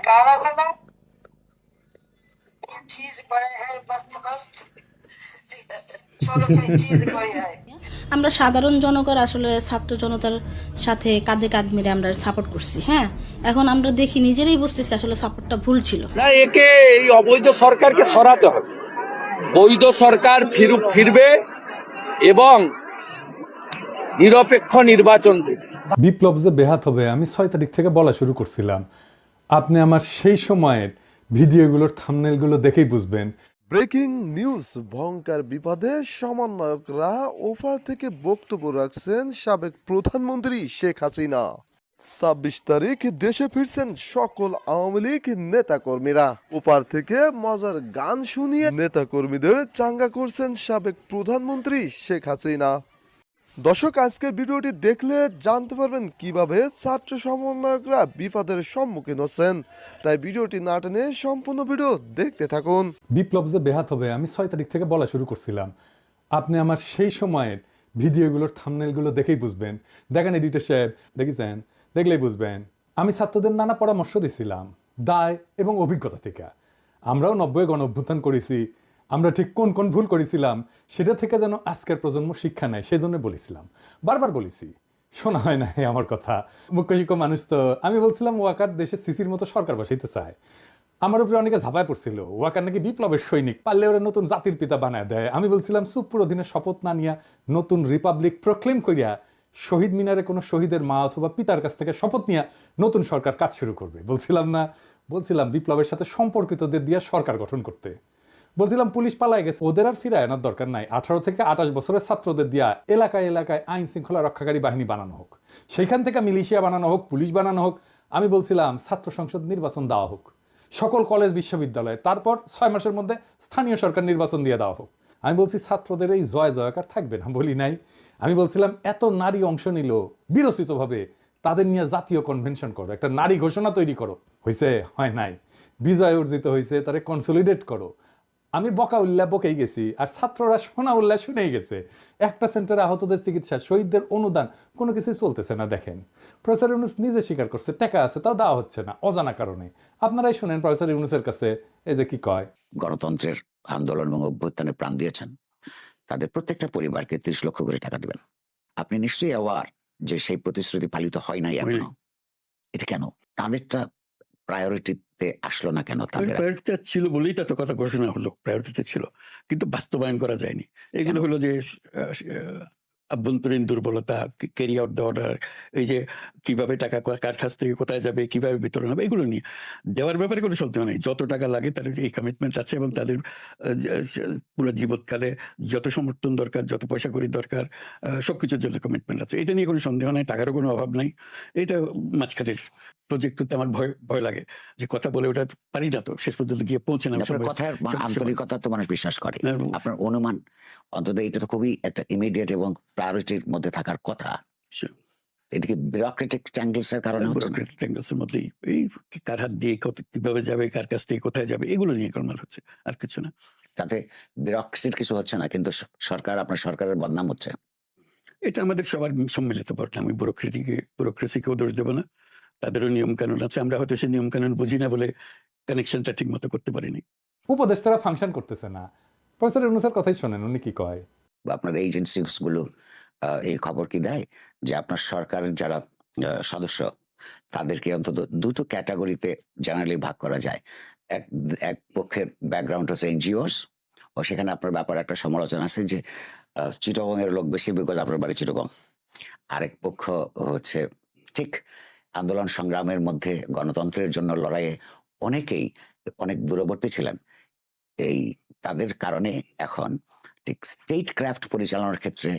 गाना सुना ये चीज बड़े हैं मस्त मस्त चलो कोई चीज बड़ी है আমরা সাধারণ জনগণ আসলে ছাত্র জনতার সাথে কাঁধে কাঁধ মেরে আমরা সাপোর্ট করছি হ্যাঁ এখন আমরা দেখি নিজেরাই বুঝতেছি আসলে সাপোর্টটা ভুল ছিল না একে এই অবৈধ সরকারকে সরাতে হবে বৈধ সরকার ফিরু ফিরবে এবং নিরপেক্ষ নির্বাচন দেবে বিপ্লব যে বেহাত হবে আমি ছয় তারিখ থেকে বলা শুরু করছিলাম আপনি আমার সেই সময়ের ভিডিওগুলোর থামনেলগুলো দেখেই বুঝবেন। ব্রেকিং নিউজ, ভয়ঙ্কর বিপদে সমন্বয়করা ওফার থেকে বক্তব্য রাখছেন সাবেক প্রধানমন্ত্রী শেখ হাসিনা। ছাব্বিশ তারিখ দেশে ফিরছেন সকল আওয়ামী লীগ নেতাকর্মীরা। ওপার থেকে মজার গান শুনিয়ে নেতাকর্মীদের চাঙ্গা করছেন সাবেক প্রধানমন্ত্রী শেখ হাসিনা। দর্শক, আজকের ভিডিওটি দেখলে জানতে পারবেন কীভাবে ছাত্র সমন্বয়করা বিপদের সম্মুখীন হচ্ছেন। তাই ভিডিওটি না টেনে সম্পূর্ণ ভিডিও দেখতে থাকুন। বিপ্লব যে বেহাত হবে, আমি ছয় তারিখ থেকে বলা শুরু করছিলাম। আপনি আমার সেই সময়ের ভিডিওগুলোর থামনেলগুলো দেখেই বুঝবেন। দেখেন এডিটর সাহেব, দেখেছেন? দেখলেই বুঝবেন। আমি ছাত্রদের নানা পরামর্শ দিছিলাম, দায় এবং অভিজ্ঞতা থেকে। আমরাও নব্বই গণ অভ্যুত্থান করেছি আমরা ঠিক কোন কোন ভুল করেছিলাম, সেটা থেকে যেন আজকের প্রজন্ম শিক্ষা নেয় সেই জন্য বলেছিলাম। বারবার বলেছি, শোনা হয় না আমার কথা। মুখ্য শিক্ষক মানুষ তো, আমি বলছিলাম, ওয়াকার দেশে সিসির মতো সরকার বসাইতে চায়। আমার উপরে অনেকে ঝাঁপায় পড়ছিল, ওয়াকার নাকি বিপ্লবের সৈনিক, পারলে ওরা নতুন জাতির পিতা বানায় দেয়। আমি বলছিলাম সুপুর অধীনে শপথ না নিয়া নতুন রিপাবলিক প্রক্লেম করিয়া শহীদ মিনারে কোনো শহীদের মা অথবা পিতার কাছ থেকে শপথ নিয়ে নতুন সরকার কাজ শুরু করবে। বলছিলাম না, বলছিলাম বিপ্লবের সাথে সম্পর্কিতদের দিয়ে সরকার গঠন করতে। বলছিলাম পুলিশ পালায় গেছে। ওদের আর ফিরে আনার দরকার নাই। আঠারো থেকে আঠাশ বছরের ছাত্রদের দিয়া এলাকায় এলাকায় আইন শৃঙ্খলা রক্ষাকারী বাহিনী বানানো হোক। সেইখান থেকে মিলিশিয়া বানানো হোক, পুলিশ বানানো হোক, আমি বলছিলাম ছাত্র সংসদ নির্বাচন দেওয়া হোক। সকল কলেজ, বিশ্ববিদ্যালয়ে, তারপর ছয় মাসের মধ্যে স্থানীয় সরকার নির্বাচন দিয়ে দেওয়া হোক। আমি বলছি, ছাত্রদের এই জয় জয়কার থাকবে না বলি নাই। আমি বলছিলাম, এত নারী অংশ নিল, বিরচিতভাবে তাদের নিয়ে জাতীয় কনভেনশন করো। একটা নারী ঘোষণা তৈরি করো। হয়েছে হয় নাই। বিজয় অর্জিত হয়েছে তারে কনসলিডেট করো। আমি বকা উল্লাহ বকেই গেছি আর ছাত্ররা শোনা উল্লাহ শুনেই গেছে। একটা সেন্টারে আহতদের চিকিৎসা শহীদদের অনুদান কোনো কিছুই চলতেছে না দেখেন। প্রফেসর ইউনুস নিজে স্বীকার করছে টাকা আছে তাও দেওয়া হচ্ছে না অজানা কারণে। আপনারাই শোনেন প্রফেসর ইউনুসের কাছে এই যে কি কয়? গণতন্ত্রের আন্দোলন এবং অভ্যুত্থানে প্রাণ দিয়েছেন তাদের প্রত্যেকটা পরিবারকে ত্রিশ লক্ষ করে টাকা দিবেন। আপনি নিশ্চয়ই অ্যাওয়ার যে সেই প্রতিশ্রুতি পালিত হয় নাই এখনও। এটা কেন? তাদেরটা প্রায়োরিটিতে আসলো না কেন তাদের প্রায়োরিটিতে ছিল বলেই তো কথা ঘোষণা হলো প্রায়োরিটিতে ছিল। কিন্তু বাস্তবায়ন করা যায়নি। এগুলো হলো যে আভ্যন্তরীণ দুর্বলতা ক্যারি আউট দ্য অর্ডার এই যে কীভাবে টাকা কার কাছ থেকে কোথায় যাবে কীভাবে বিতরণ হবে এগুলো নিয়ে। দেওয়ার ব্যাপারে কোনো সন্দেহ নেই। যত টাকা লাগে তাদের এই কমিটমেন্ট আছে এবং তাদের পুরো জীবৎকালে যত সমর্থন দরকার যত পয়সা করি দরকার সব কিছুর জন্য কমিটমেন্ট আছে। এটা নিয়ে কোনো সন্দেহ নাই টাকারও কোনো অভাব নাই। এটা মাঝখানের প্রজেক্ট করতে আমার ভয় ভয় লাগে যে কথা বলে ওটা পারি না তো। শেষ পর্যন্ত গিয়ে পৌঁছে না কথার আন্তরিকতা তো মানুষ বিশ্বাস করে। আপনার অনুমান অন্তত এটা তো খুবই একটা ইমিডিয়েট এবং প্রায়োরিটির মধ্যে থাকার কথা। এটা কি কারণে মধ্যেই এই কার হাত দিয়ে কত কীভাবে যাবে কার কাছ থেকে কোথায় যাবে এগুলো নিয়ে কর্মাল হচ্ছে আর কিছু না। তাতে বিউরোক্রেসির কিছু হচ্ছে না কিন্তু সরকার আপনার সরকারের বদনাম হচ্ছে? এটা আমাদের সবার সম্মিলিত পড়তে আমি ব্যুরোক্রেটিকে ব্যুরোক্রেসিকেও দোষ দেবো না। তাদেরও নিয়ম কানুন আছে আমরা হয়তো সেই নিয়ম কানুন বুঝি না বলে কানেকশনটা ঠিক মতো করতে পারিনি। উপদেষ্টারা ফাংশন করতেছে না। প্রফেসর অনুসার কথাই শোনেন উনি কি কয়? বা আপনার এজেন্সিসগুলো আহ, এই খবর কি দেয়? যে আপনার সরকারের যারা আহ, সদস্য তাদেরকে অন্তত দুটো ক্যাটাগরিতে জেনারেলি ভাগ করা যায়। এক এক পক্ষের ব্যাকগ্রাউন্ড হচ্ছে এনজিওস ও সেখানে আপনার ব্যাপারে একটা সমালোচনা আছে যে চিটগং এর লোক বেশি বিকজ আপনার বাড়ি চিটগং। আরেক পক্ষ হচ্ছে ঠিক আন্দোলন সংগ্রামের মধ্যে গণতন্ত্রের জন্য লড়াইয়ে অনেকেই অনেক দূরবর্তী ছিলেন। এই তাদের কারণে এখন ঠিক স্টেট ক্রাফট পরিচালনার ক্ষেত্রে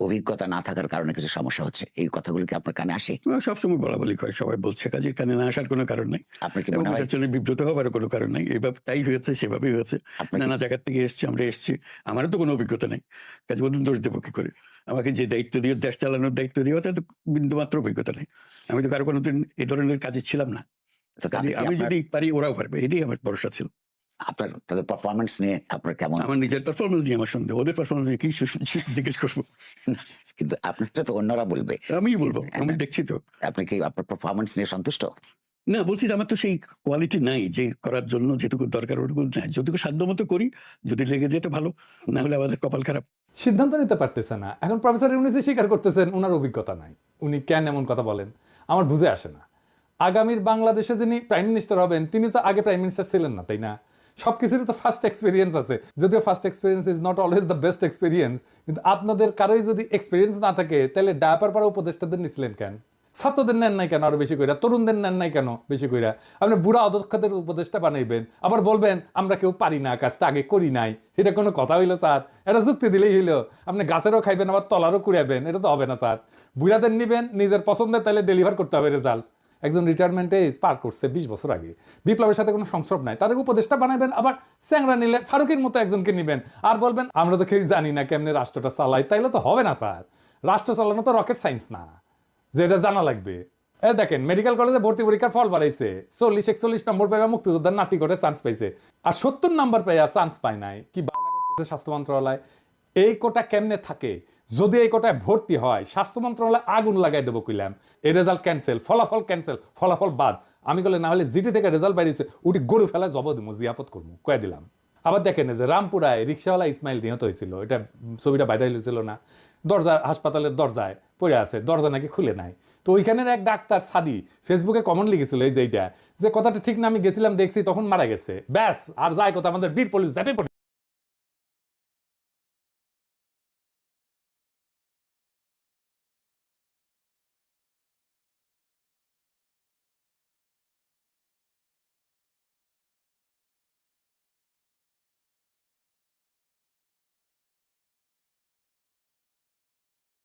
অভিজ্ঞতা না থাকার কারণে কিছু সমস্যা হচ্ছে। এই কথাগুলো কি আপনার কানে আসে? সবসময় বলা বলি করে সবাই বলছে কাজের কানে না আসার কোনো কারণ নেই। আপনার কি মনে হয়? জন্য বিব্রত হওয়ার কোনো কারণ নেই। এইভাবে তাই হয়েছে সেভাবেই হয়েছে। নানা জায়গার থেকে এসছি আমরা এসছি। আমারও তো কোনো অভিজ্ঞতা নেই। কাজে ওদের দোষ দেবো কি করে? আমাকে যে দায়িত্ব দিয়ে দেশ চালানোর দায়িত্ব দিয়ে তাতে তো বিন্দু মাত্র অভিজ্ঞতা নেই। আমি তো কারও কোনোদিন এই ধরনের কাজে ছিলাম না। আমি যদি পারি ওরাও পারবে। এটাই আমার ভরসা ছিল। আপনার তাদের পারফরমেন্স নিয়ে আপনার কেমন? আমার নিজের পারফরমেন্স নিয়ে আমার সন্দেহ। ওদের পারফরমেন্স নিয়ে কি জিজ্ঞেস করব? কিন্তু আপনারটা তো অন্যরা বলবে। আমি বলব। আমি। দেখছি তো। আপনি কি আপনার পারফরমেন্স নিয়ে সন্তুষ্ট? না বলছি যে আমার তো সেই কোয়ালিটি নাই যে করার জন্য যেটুকু দরকার ওটুকু নাই। যতটুকু সাধ্য মতো করি যদি লেগে যেতে ভালো না হলে আমাদের কপাল খারাপ। সিদ্ধান্ত নিতে পারতেছে না। এখন প্রফেসর ইউনিসি স্বীকার করতেছেন ওনার অভিজ্ঞতা নাই। উনি কেন এমন কথা বলেন? আমার বুঝে আসে না। আগামীর বাংলাদেশে যিনি প্রাইম মিনিস্টার হবেন, তিনি তো আগে প্রাইম মিনিস্টার ছিলেন না, তাই না? সব কিছুরই তো ফার্স্ট এক্সপিরিয়েন্স আছে। যদিও first experience is not always the best experience কিন্তু আপনাদের কারোই যদি এক্সপিরিয়েন্স না থাকে, তাহলে ডায়াপার পাড়া উপদেষ্টাদের নিছিলেন কেন? ছাত্রদের নেন নাই কেন আরও বেশি কইরা? তরুণদের নেন নাই কেন বেশি কইরা? আপনি বুড়া অদক্ষদের উপদেষ্টা বানাইবেন, আবার বলবেন, আমরা কেউ পারি না, কাজটা আগে করি নাই। এটা কোনো কথা হইল, স্যার? এটা যুক্তি দিলেই হইল। আপনি গাছেরও খাইবেন, আবার তলারও কুড়াবেন এটা তো হবে না, স্যার। বুড়াদের নিবেন, নিজের পছন্দের তাহলে ডেলিভার করতে হবে রেজাল্ট একজন রিটায়ারমেন্টে পার করছে বিশ বছর আগে। বিপ্লবের সাথে কোনো সংসর্গ নাই। তাদের উপদেষ্টা বানাবেন আবার স্যাংরা নিলে ফারুকের মতো একজনকে নিবেন। আর বলবেন, আমরা তো কেউ জানি না কেমনে রাষ্ট্রটা চালাই। তাইলে তো হবে না, স্যার। রাষ্ট্র চালানো তো রকেট সায়েন্স না। যেটা জানা লাগবে। এ দেখেন মেডিকেল কলেজে ভর্তি পরীক্ষার ফল বাড়াইছে। চল্লিশ, একচল্লিশ নম্বর পেয়ে মুক্তিযোদ্ধার নাটি করে চান্স পাইছে। আর সত্তর নম্বর পেয়ে চান্স পায় নাই। কি করতেছে স্বাস্থ্য মন্ত্রণালয়? এই কোটা কেমনে থাকে? যদি এই কোটায় ভর্তি হয়, স্বাস্থ্য মন্ত্রণালয় আগুন লাগাই দেবো কইলাম। এই রেজাল্ট ক্যান্সেল ফলাফল ক্যান্সেল ফলাফল বাদ। আমি বলে না হলে জিটি থেকে রেজাল্ট বাড়িয়েছে উঠি গরু ফেলায় জব দিব জিয়াপত করব কয়ে দিলাম। আবার দেখেন যে রামপুরায় রিক্সাওয়ালা ইসমাইল নিহত হয়েছিল। এটা ছবিটা বাইরে হয়েছিল না। দরজা হাসপাতালের দরজায় পড়ে আছে, দরজা নাকি খুলে নাই। তো ওইখানের এক ডাক্তার সাদি ফেসবুকে কমন লিখেছিল এই যে এইটা, যে কথাটা ঠিক না আমি গেছিলাম, দেখছি তখন মারা গেছে। ব্যাস, আর যায় কথা, আমাদের বীর পুলিশ ঝাঁপে পড়ে।